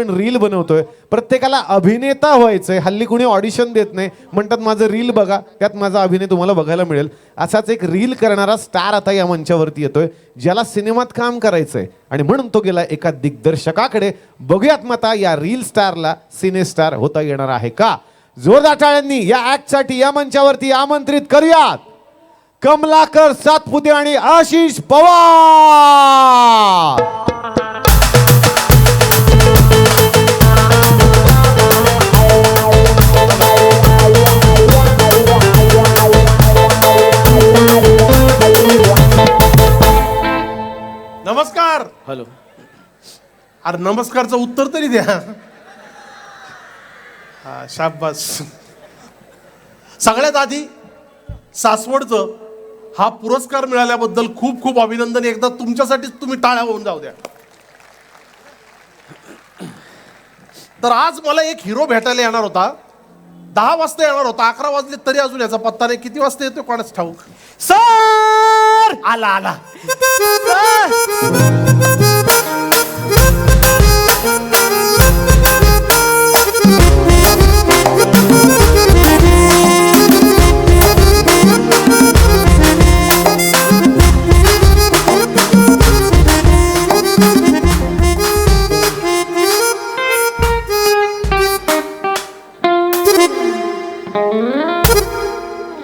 Reel बनवतोय. प्रत्येकाला अभिनेता व्हायचंय. हल्ली कुणी ऑडिशन देत नाही. म्हणतात माझं रील बघा. त्यात माझा अभिनय तुम्हाला बघायला मिळेल. असाच एक रील करणारा स्टार आता या मंचावरती येतोय ज्याला सिनेमात काम करायचंय. आणि म्हणून तो गेला एका दिग्दर्शकाकडे. बघूयात मग आता या रील स्टारला सिने स्टार होता येणार आहे का? जोरदार टाळ्यांनी या ऍक्टसाठी या मंचावरती आमंत्रित करूयात. कमलाकर सातपुते आणि आशिष पवार! हॅलो. अरे नमस्कारचं उत्तर तरी द्या. हा शाबास. सगळ्यात आधी सासवडचं हा पुरस्कार मिळाल्याबद्दल खूप खूप अभिनंदन. एकदा तुमच्यासाठीच तुम्ही टाळ्या होऊन जाऊ द्या. तर आज मला एक हिरो भेटायला येणार होता. दहा वाजता येणार होता. अकरा वाजले तरी अजून याचा पत्ता नाही. किती वाजता येतो कोणाच ठाऊक? सर! आला आला.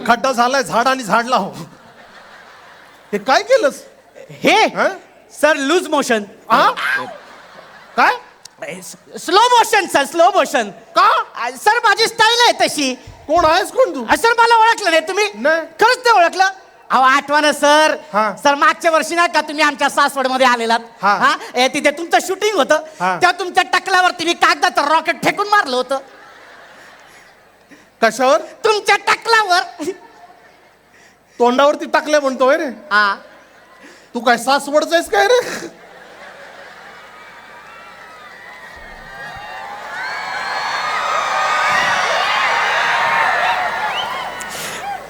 खड्डा झालाय झाड आणि झाड लाव. हे काय केलंस? हे हं? Sir loose motion. आ? काय? Slow motion sir slow motion का? सर माझी स्टाईल आहे तशी. कोण आहेस कोण तू? अ, सर मला ओळखलं नाही तुम्ही? नाही. खरंच ते ओळखलं? अहो आठवण सर. हा. सर मागच्या वर्षी नाही का तुम्ही आमच्या सासवडमध्ये आलेलात? हा. हा? ए, तिथे तुमचं शूटिंग होतं. हा. तेव्हा तुमच्या टकल्यावरती मी कागदाचं रॉकेट फेकून मारलं होतं. कशावर? तुमच्या टकलावर तोंडावरती टाकल्या म्हणतोय रे. हा तू काय सासवडच आहेस काय रे?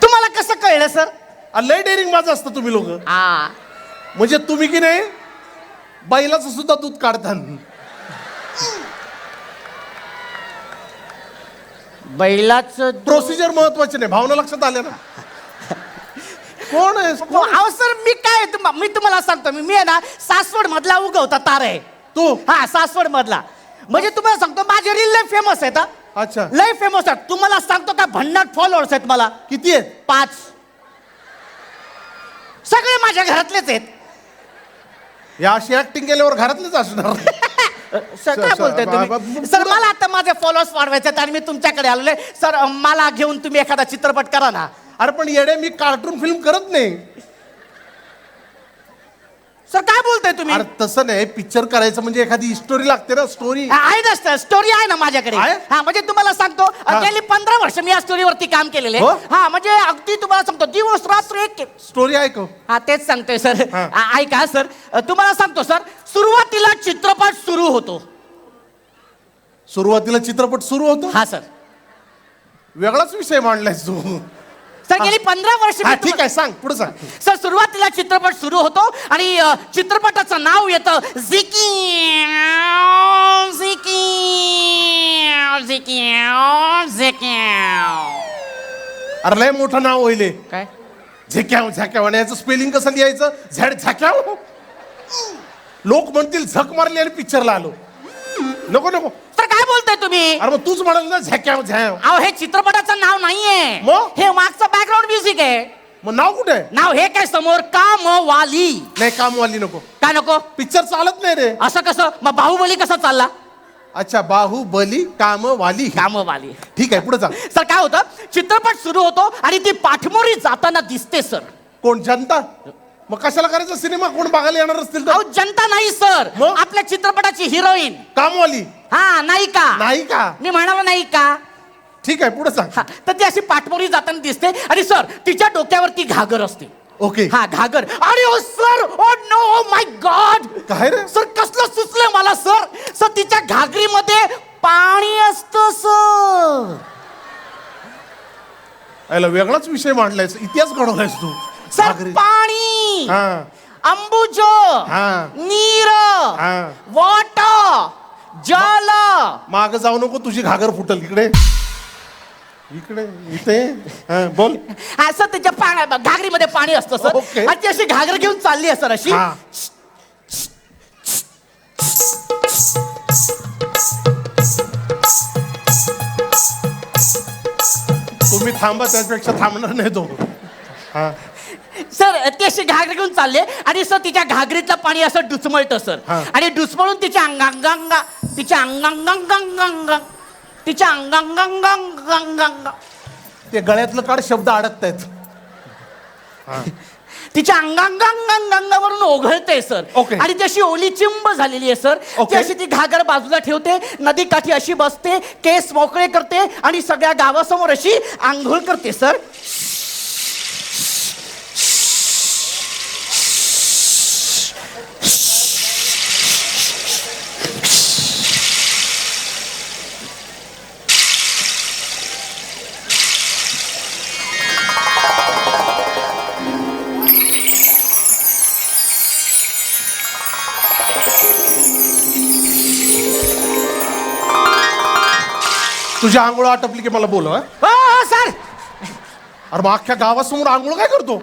तुम्हाला कसं कळलं सर? आ, लय डेअरिंग माझं असतं तुम्ही लोक. हा म्हणजे तुम्ही की नाही बैलाचं सुद्धा दूध काढता बैलाचं प्रोसिजर महत्वाची नाही भावना लक्षात आल्या ना. कोण आहेस हो, अहो सर मी काय तुम- मी तुम्हाला सांगतो मी मी आहे ना सासवड मधला उगवता तार. आहे तू? हा सासवड मधला म्हणजे तुम्हाला सांगतो माझे रील लय फेमस आहेत हा. अच्छा. लय फेमस आहेत. तुम्हाला सांगतो का भन्नाट फॉलोअर्स आहेत मला. किती आहेत? पाच. सगळे माझ्या घरातलेच आहेत. या अशी ऍक्टिंग केल्यावर घरातलेच असणार. सर काय सर, बोलताय बा- बा- तुम्ही सर मला आता माझे फॉलोअर्स वाढवायचे आहेत आणि मी तुमच्याकडे आलेले सर मला घेऊन तुम्ही एखादा चित्रपट करा ना. अरे पण येडे मी कार्टून फिल्म करत नाही. सर काय बोलताय तुम्ही? अरे तसं नाही पिक्चर करायचं म्हणजे एखादी स्टोरी लागते ना स्टोरी हा, आहे ना सर स्टोरी आहे ना माझ्याकडे. आहे? हा म्हणजे तुम्हाला सांगतो हा. गेली पंधरा वर्ष मी या स्टोरीवरती काम केलेले हो? हा म्हणजे अगदी तुम्हाला सांगतो दिवस रात्र एक स्टोरी ऐकव हा तेच सांगतोय सर हा. आ- ऐका सर अ, तुम्हाला सांगतो सर सुरुवातीला चित्रपट सुरू होतो. सुरुवातीला चित्रपट सुरू होतो? हा सर वेगळाच विषय मांडलायस तू. सर गेली पंधरा वर्ष मी हा ठीक आहे सांग पुढे सांग. सर सुरुवातीला चित्रपट सुरू होतो आणि अ, चित्रपटाचं नाव येतं झिकी झिकी झिकी झिकी अरे लय मोठं नाव होईल हे. काय? झेक्याव झॅक्याव आणि याचं स्पेलिंग कसं लिहायचं? झेड झॅक्याव लोक म्हणतील झक मारली आणि पिक्चरला आलो. नको नको. सर काय बोलताय तुम्ही? अरे मग तूच म्हणाल ना झॅक्याव झॅव अहो हे चित्रपटाचं नाव नाहीये. मग? हे मागचं बॅकग्राऊंड म्युझिक आहे. मग नाव कुठे? आहे नाव हे काय समोर? काम वाली नाही कामवाली नको. काय नको? पिक्चर चालत नाही रे. असं कसं? मग बाहुबली कसा चालला? अच्छा बाहुबली कामवाली. कामवाली. ठीक आहे पुढे चाल. सर काय होतं? चित्रपट सुरू होतो आणि ती पाठमोरी जाताना दिसते सर. कोण? जनता? मग कशाला करायचा? सिनेमा कोण बघायला येणार असतील तर? अहो जनता नाही सर. मग? आपल्या चित्रपटाची हिरोईन. कामवाली. हा नाही का? नाही का? मी म्हणालो नाही का? ठीक आहे पुढे सांग. हा तर ती अशी पाठमोरी जाताना दिसते. आणि सर तिच्या डोक्यावरती घागर असते. ओके. हा घागर. अरे ओ sir! Oh no! My god! काय रे? सर कसलं सुचलंय मला सर? सर तिच्या घागरीमध्ये पाणी असतं सर. वेगळाच विषय मांडलायस. इतिहास घडवलायस तू. सर सागरी. पाणी हा अंबुज हा. नीर हा. वॉटर जल माग जाऊ नको तुझी घागर फुटल इकडे इकडे इथे हा, बोल असं त्याच्या पाण्या घागरीमध्ये पाणी असतं सर ओके. आणि ती अशी घागर घेऊन चालली आहे सर अशी हा तुम्ही थांबा त्यापेक्षा थांबणार नाही तो हा सर ती अशी घागर घेऊन चालले आणि सर तिच्या घागरीतलं पाणी असं डुचमळतं सर. हा. आणि डुचमळून तिच्या अंगांगांगा तिच्या अंगांगांगांगांगा तिच्या अंगांगांगांगांगा ते गळ्यातलं काढ शब्द अडकत आहेत तिच्या अंगांगांगांगावरून ओघळते सर. ओके. आणि ती अशी ओली चिंब झालेली आहे सर. ती ओके. अशी ती घागर बाजूला ठेवते नदी काठी अशी बसते केस मोकळे करते आणि सगळ्या गावासमोर अशी आंघोळ करते सर. तुझी आंघोळ आटपली की मला बोल हं? हो हो, सर. अरे मग अख्ख्या गावासमोर आंघोळ काय करतो?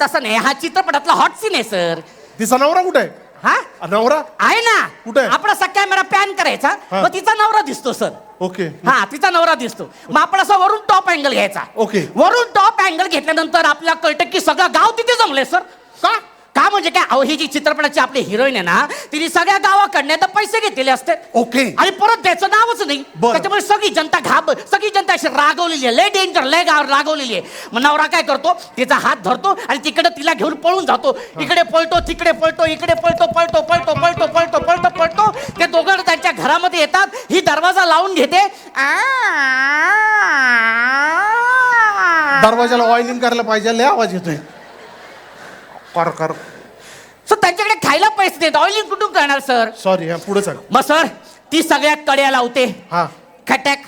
तसं नाही. हा चित्रपटातला हॉट सीन आहे सर. तिचा नवरा कुठे आहे? हा? नवरा? आहे ना. कुठे? आपण असा कॅमेरा पॅन करायचा. हा. मग तिचा नवरा दिसतो सर. ओके. हा तिचा नवरा दिसतो. मग आपण असा वरून टॉप अँगल घ्यायचा. ओके. वरून टॉप अँगल घेतल्यानंतर आपल्याला कळतं की सगळं गाव तिथे जमले सर. का? का म्हणजे काय? अहो ही जी चित्रपटाची आपली हिरोईन आहे ना तिने सगळ्या गावाकडनं तर पैसे घेतलेले असते. ओके. आणि परत द्यायचं नावच नाही. बरं. त्याच्यामुळे सगळी जनता घाब सगळी जनता अशी रागवलेली आहे. लय डेंजर लय गाव रागवलेली आहे. मग नवरा काय करतो? तिचा हात धरतो आणि तिकडे तिला घेऊन पळून जातो. इकडे पळतो तिकडे पळतो इकडे पळतो पळतो पळतो पळतो पळतो पळतो पळतो. ते दोघं त्यांच्या घरामध्ये येतात. ही दरवाजा लावून घेते. दरवाजाला ऑइलिंग करायला पाहिजे लय आवाज येतोय. कर कर. सर त्यांच्याकडे खायला पैसे देत. ऑइलिंग कुठून करणार सर सॉरी हा पुढे सांग मग सर ती सगळ्या कड्या लावते. हा. खटक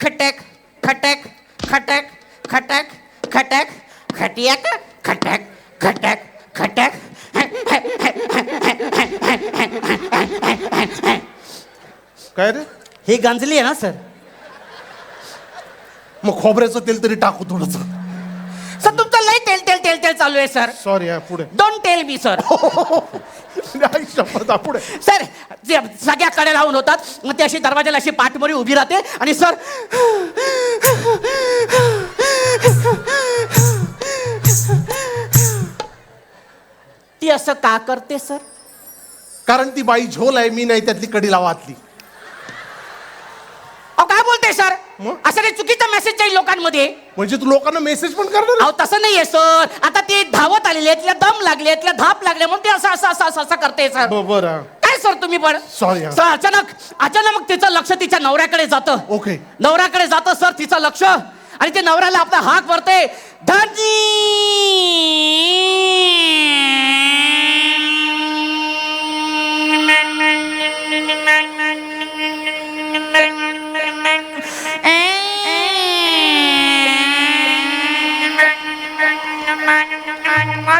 खटक खटक खटक खटक खटक खटियाक खटक खटक खटक. काय रे? ही गंजली आहे ना सर मग खोबऱ्याचं तेल तरी टाकू थोडस. चालू आहे सर सॉरी हा पुढे. डोंट टेल मी सर शपथ हा पुढे. सर जे सगळ्या कडे लावून होतात मग ती अशी दरवाजाला अशी पाठमोरी उभी राहते आणि सर ती असं का करते सर कारण ती बाई झोल आहे मी नाही त्यातली कडी लावातली. अहो काय बोलते सर मग? असं काही चुकीचा मेसेज जाईल लोकांमध्ये. म्हणजे तू लोकांना मेसेज पण करणार अहो तसं नाहीये सर. आता ती धावत आलेली आहे तिला दम लागले तिला धाप लागले म्हणून ती असं असं असं असं असं करते सर. ब- बरं. हा. काय सर तुम्ही पण? Sorry, हा. सर अचानक अचानक मग तिचं लक्ष तिच्या नवऱ्याकडे जातं. ओके नवऱ्याकडे जातं सर तिचं लक्ष. आणि ते नवऱ्याला आपला हाक भरते.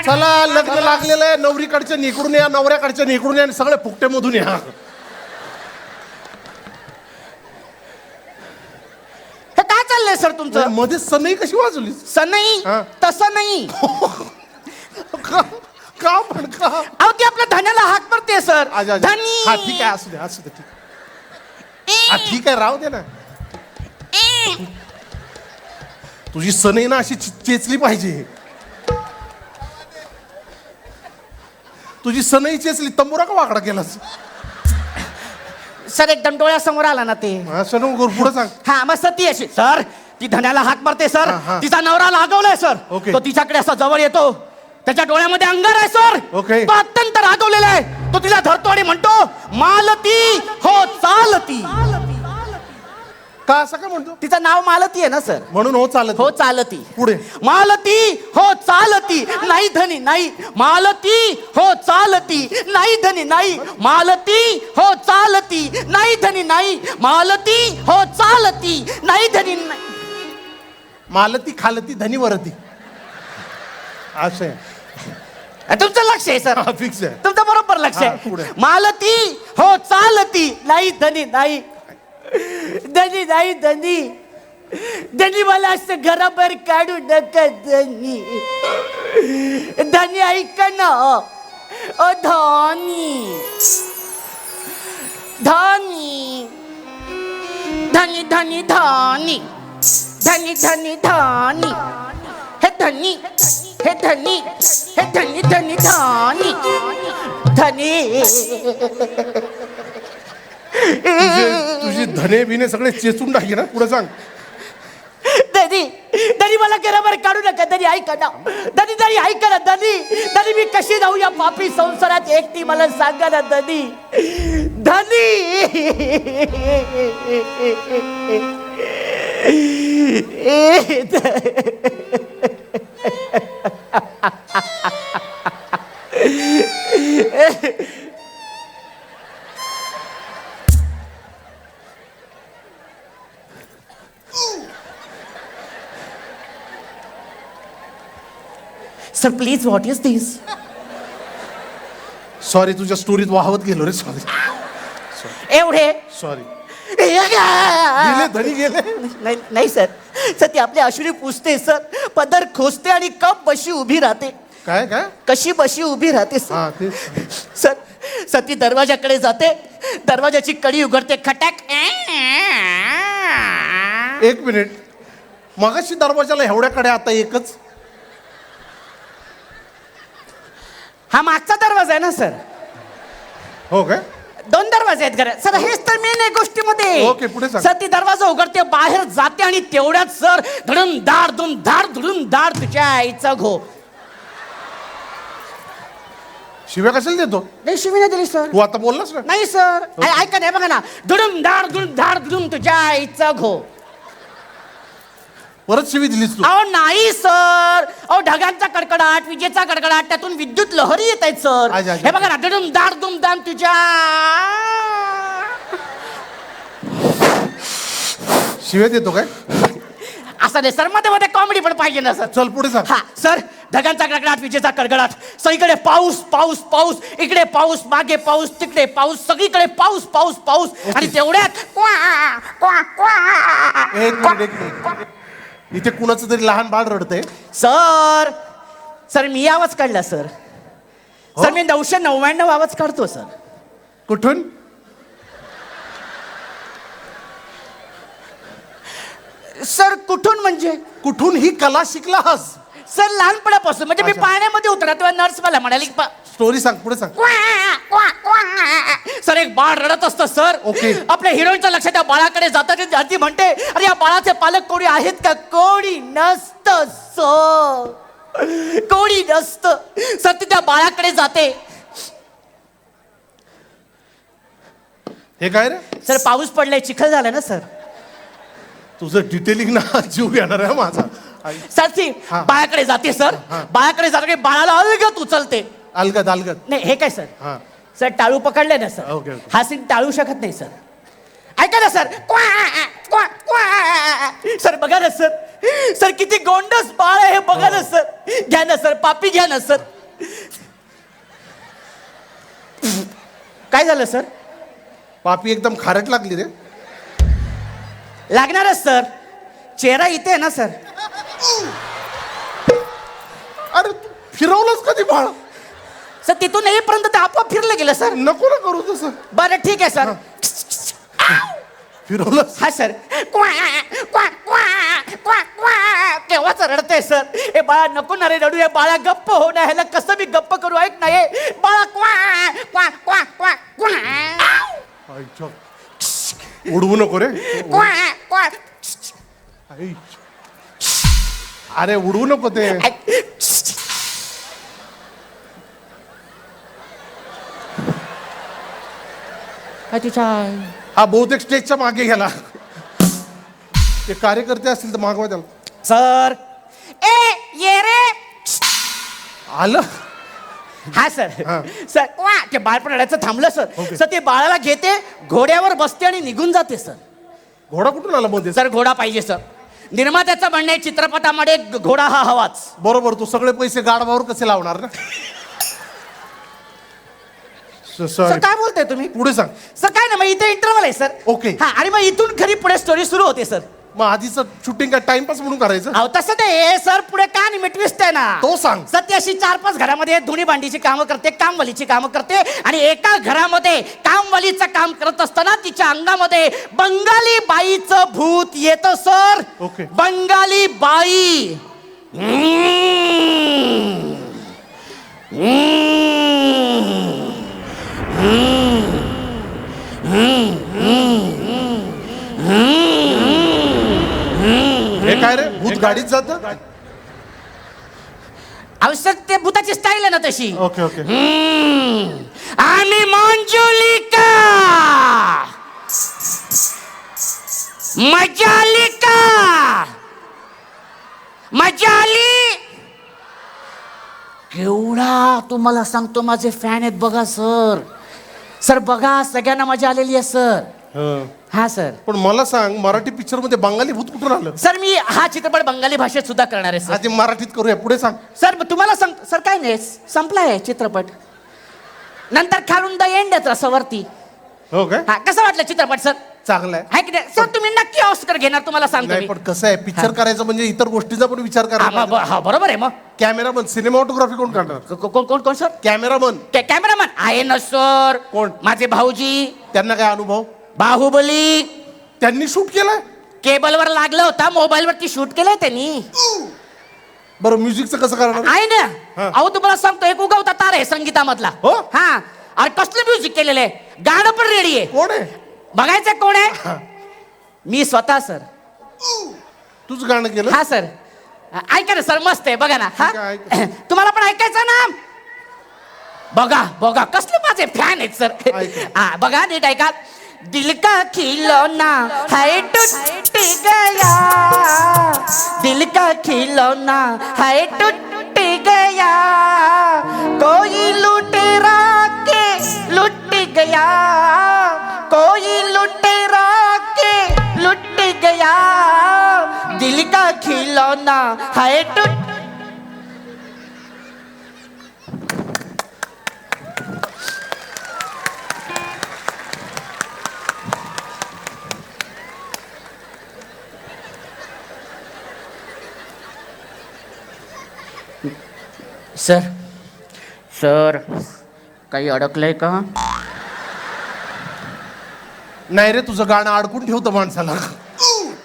चला लग्न लागलेलं आहे नवरीकडच्या निकडून या नवऱ्याकडच्या निकडून या आणि सगळे फुकटे मधून या. हे काय चाललंय सर तुमचं? मध्ये सनई कशी वाजवली? सनई? हा. तसं नाही. का का पण का? अहो ती आपल्या धन्याला हाक भरते सर. आजा, आजा. धनी. हा ठीक आहे असू दे असू दे ठीक आहे. हा ठीक आहे राहू दे ना. तुझी सनई ना अशी चे- चेचली पाहिजे. तुझी सनई चेचली तंबुरा का वाकडा केलास? सर एकदम डोळ्यासमोर आला ना ते. करू, पुढं सांग. हा मग सर ती अशी सर ती धन्याला हाक मारते सर. हा, हा. तिचा नवरा लागवलाय सर. ओके. तो तिच्याकडे असा जवळ येतो. त्याच्या डोळ्यामध्ये अंगार आहे सर. ओके. तो अत्यंत रागवलेला आहे. तो तिला धरतो आणि म्हणतो मालती हो चालती. का असं का म्हणतो? तिचं नाव मालती आहे ना सर. म्हणून हो चालत. हो चालती. पुढे. मालती हो चालती. नाही धनी नाही. मालती हो चालती. नाही धनी नाही. मालती हो चालती. नाही धनी नाही. मालती हो चालती. नाही धनी नाही. मालती खालती धनी वरती. असं आहे. तुमचं लक्ष आहे सर. फिक्स आहे. तुमचं बरोबर लक्ष हा, आहे. मालती हो चालती. नाही धनी नाही. धनी नाही धनी. धनी मला असं घराबाहेर काढू नका धनी. धनी ऐक ना. ओ धनी. धनी. धनी धनी धनी. धनी धनी धनी. हे धनी हे धनी हे धनी धनी धनी. धनी. तुझे तुझी धने बिने सगळे चेचून टाकी ना पुढे सांग. धनी धनी मला घराबाहेर काढू नका दरी ऐका ना. धनी दरी ऐका ना धनी धनी मी कशी जाऊ या पापी संसारात? एकटी मला सांगा ना धनी धनी. Sir please what is this sorry तुझ्या स्टोरीत वाहवत गेलो रे सॉरी एवढे? सॉरी गेले नाही धनी गेले. नाही सर सर ती आपली अश्विनी पुसते सर पदर खोसते आणि कप बशी उभी राहते. काय काय? कशी बशी उभी राहते सर हा सर सर ती दरवाजाकडे जाते. दरवाजाची कडी उघडते खटाक. एक मिनिट. मगाशी दरवाजाला एवढ्याकडे आता एकच. हा मागचा दरवाजा आहे ना सर? हो काय दोन दरवाजे आहेत घरात सर हेच तर मेन आहे गोष्टीमध्ये. ओके, पुढे सांग. सर ती दरवाजा उघडते बाहेर जाते आणि तेवढ्यात सर धडून दार दोन दार धडून दार तुझ्या आईचा घो. शिव्या कशाला देतो? नाही शिवी नाही दिली सर. तू आता बोललास ना. नाही सर. ऐ- ऐका नाही बघा ना. धडून दार धडून दार धडून तुझ्या आईचा घो. परत शिवी दिलीस तू. अहो नाही सर. अहो ढगांचा कडकडाट विजेचा कडकडाट त्यातून विद्युत लहरी येत आहेत सर. अच्छा, अच्छा. हे बघा ना धडून दार दुम दाम तुझ्या. शिव्या देतो काय? असं नाही सरमध्ये मध्ये कॉमेडी पण पाहिजे ना सर. चल पुढे सांग हा सर ढगांचा कडकडाट विजेचा कडकडाट सगळीकडे पाऊस पाऊस पाऊस इकडे पाऊस मागे पाऊस तिकडे पाऊस सगळीकडे पाऊस पाऊस पाऊस. आणि तेवढ्यात क्वा, क्वा, क्वा. एक मिनिट एक मिनिट. इथे कुणाचं तरी लहान बाळ रडतंय सर सर मी आवाज काढला सर सर मी नऊशे नव्याण्णव आवाज काढतो सर कुठून सर कुठून म्हणजे कुठून ही कला शिकलास सर लहानपणापासून म्हणजे मी. पाण्यामध्ये उतरा तेव्हा नर्स मला म्हणाली "पा- स्टोरी सांग पुढे सांग क्वा, क्वा, क्वा." सर एक बाळ रडत असतं सर. ओके. आपल्या हिरोईनचं लक्ष त्या बाळाकडे जातात. आधी म्हणते अरे या बाळाचे पालक कोणी आहेत का? कोणी नसत सर. कोणी नसत. सर ती त्या बाळाकडे जाते. हे काय रे? सर पाऊस पडलाय चिखल झालाय ना सर. तुझं डिटेलिंग ना जीव घेणार आहे माझा. आई. सर ती हा. बाळाकडे जाते सर. बाळाकडे जाते बाळाला अलगत उचलते. अलगद अलगद. नाही हे काय सर? हा. सर टाळू पकडले ना सर. हा सीन टाळू शकत नाही सर. ऐका ना सर. क्वा, क्वा, क्वा. सर बघा ना सर. सर किती गोंडस बाळ आहे हे बघा ना सर. घ्या ना सर. पापी घ्या ना सर. काय झालं सर? पापी एकदम खारट लागली रे. लागणारच सर. चेहरा इथे आहे ना सर. अरे फिरवलंच कधी बाळ? सर तिथून येईपर्यंत ते आपोआप फिरलं गेलं सर. नको ना करू तसं. बरं ठीक आहे सर. फिरवलंस हा सर. क्वा, क्वा, क्वा, क्वा, क्वा. केव्हाच रडते सर? हे बाळा नको ना रे रडू. हे बाळा गप्प हो ना. ह्याला कसं मी गप्प करू? ऐक ना हे बाळा क्वा क्वा क्वा क्वा क्वा. आईच्या. उडवू नको रे. क्वा क्वा. आई. अरे उडवू नको ते. हा बहुतेक स्टेजच्या मागे गेला. ते कार्यकर्ते असतील तर मागवा त्याला. सर. ए ये रे. आलं? हा सर. हा. सर क्वा ते बाळ पण रडायचं थांबलं सर. सर ते बाळाला घेते घोड्यावर बसते आणि निघून जाते सर. घोडा कुठून आला मध्ये? सर घोडा पाहिजे सर. निर्मात्याचं म्हणणं चित्रपटामध्ये घोडा हा हवाच. बरोबर तू सगळे पैसे गाडवावर कसे लावणार ना. सर काय बोलताय तुम्ही पुढे सांग सर काय ना मग इथे इंटरव्हल आहे सर Okay. हा आणि मग इथून खरी पुढे स्टोरी सुरू होते सर मग आधीच शूटिंग काय टाइमपास म्हणून करायचं अहो तसं ते सर पुढे का नाही ट्विस्ट आहे ना तो सांग. सत्य अशी चार पाच घरामध्ये धुणी भांडीची कामं करते कामवालीची कामं करते आणि एका घरामध्ये कामवालीचं काम करत असताना तिच्या अंगामध्ये बंगाली बाईचं भूत येतं सर Okay. बंगाली बाई हम्म. हम्म. हे काय रे भूत गाडीत जात? आवश्यक ते भूताची स्टाईल आहे ना तशी. ओके ओके हम्म. आणि मंजुलिका मजा आली का? मजा आली? केवढा तुम्हाला सांगतो माझे फॅन आहेत बघा सर सर बघा सगळ्यांना मजा आलेली आहे सर हं. सर. पण मला सांग मराठी पिक्चरमध्ये बंगाली भूत कुठून आलं? सर मी हा चित्रपट बंगाली भाषेत सुद्धा करणार आहे सर. आधी मराठीत करूया पुढे सांग. सर मग तुम्हाला सांग सर काय नाही संपलाय चित्रपट. नंतर खालून द एंड रसावरती हो काय हा कसं वाटलं चित्रपट सर? चांगलं आहे. आहे की नाही? सर तुम्ही नक्की ऑस्कर घेणार तुम्हाला सांगतो नाही मी. पण कसं आहे पिक्चर. करायचं म्हणजे इतर गोष्टींचा पण विचार हा, ब- हा बरोबर आहे मग. कॅमेरामन सिनेमॅटोग्राफी कोण करणार को- को- कोण कोण कोण सर? कॅमेरामन. कॅ- कॅमेरामॅन. आहे ना सर. कोण? माझे भाऊजी. त्यांना काय अनुभव? बाहुबली. त्यांनी शूट केलाय? केबलवर लागला होता मोबाईल वरती शूट केलंय त्यांनी. बरं म्युझिकचं कसं करणार? आहे ना? हा. अहो तुम्हाला सांगतो एक उगवता तार आहे संगीतामधला. हो? हा. आणि कसलं म्युझिक केलेलं आहे? गाणं पण रेडी आहे. कोण आहे? बघायचं कोण आहे? मी स्वतः सर. तूच गाणं केलं? हा सर. ऐका ना सर मस्त आहे बघा ना. हा? ठीक आहे, तुम्हाला पण ऐकायचं ना? बघा बघा कसले माझे फॅन आहेत सर. ऐका. हा बघा नीट ऐका. दिल का खिलौना है टूट गया। दिल का खिलौना है टूट गया। कोई लुटेरा के लुट गया। कोई लुटेरा के लुट गया। दिल का खिलौना है टूट सर. सर काही अडकलंय का? नाही रे तुझं गाणं अडकून ठेवतं माणसाला.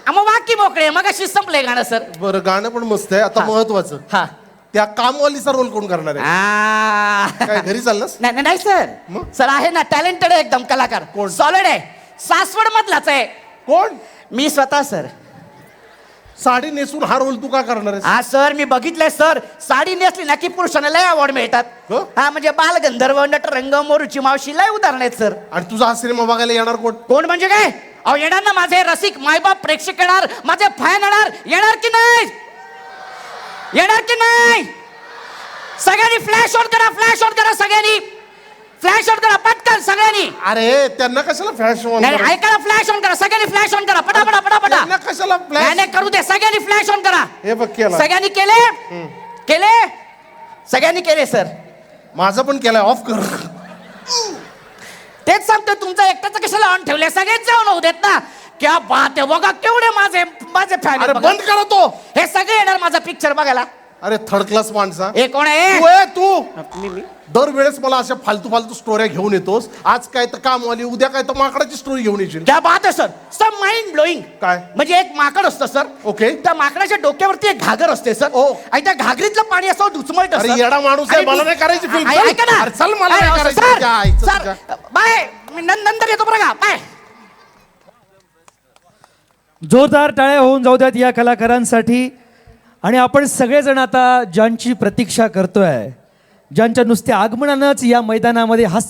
मग वाकी मोकळे मग अशी संपलंय गाणं सर. बरं गाणं पण मस्त आहे. आता हा. महत्वाचं. हा. त्या कामवालीचा रोल कोण करणार आहे? आ. काय घरी चाललास? नाही नाही, नाही सर. मग? सर आहे ना टॅलेंटेड आहे एकदम कलाकार. कोण? सॉलिड आहे. सासवड मधलाच आहे. कोण? मी स्वतः सर. साडी नेसून हा रोल तू का करणार आहेस? हा सर मी बघितलंय सर. साडी नेसली ना की पुरुषांना लय अवॉर्ड मिळतात. हो? हा म्हणजे बालगंधर्व नटरंग मोरूची मावशी लय उदाहरण आहेत सर. आणि तुझा हा सिनेमा बघायला येणार कोण? कोण म्हणजे काय? अहो येणार ना माझे रसिक मायबाप प्रेक्षक येणार माझे फॅन येणार. येणार की नाही? येणार की नाही? सगळ्यांनी फ्लॅश ऑन करा फ्लॅश ऑन करा सगळ्यांनी. फ्लॅश ऑन करा पटकन सगळ्यांनी. अरे त्यांना कशाला फॅशन नाही नाही, ऐका ना फ्लॅश ऑन करा सगळ्यांनी फ्लॅश ऑन करा पटापटा पटापटा. त्यांना कशाला नाही फ्लॅश नाही करू दे सगळ्यांनी फ्लॅश ऑन करा. हे बघ केला. सगळ्यांनी केले? केले? सगळ्यांनी केले सर माझं पण केलाय ऑफ कर. तेच सांगतोय तुमचं एकट्याचं कशाला ऑन ठेवले सगळेच जाऊन होऊ देत ना. क्या बात आहे बघा केवढे माझे माझे फॅन बंद करा तो. हे सगळे येणार माझा पिक्चर बघायला. अरे थर्ड क्लास माणसा. हे कोण आहे? तू आहे तू. मी- मी- दरवेळेस मला अशा फालतू फालतू स्टोऱ्या घेऊन येतोस. आज काय तर कामवाली उद्या काय तर माकडाची स्टोरी घेऊन येशील. क्या बात आहे सर? सर माइंड ब्लोईंग काय? म्हणजे एक माकड असतं सर. ओके. त्या माकडाच्या डोक्यावरती एक घागर असते सर. ओ. आणि त्या घागरीतलं पाणी असं डुचमळत अरे येडा माणूस आहे, मला नाही करायची film. चल. ऐका ना. अरे चल, मला नाही अरे, करायची. सर, तुझ्या आईचं सर, तुझ्या. बाय. मी नं- नंतर येतो बरं का. बाय. जोरदार टाळ्या होऊन जाऊ द्यात या कलाकारांसाठी. आणि आपण सगळेजण आता ज्यांची प्रतीक्षा करतोय ज्यांच्या नुसत्या आगमनानंच या मैदानामध्ये हास्य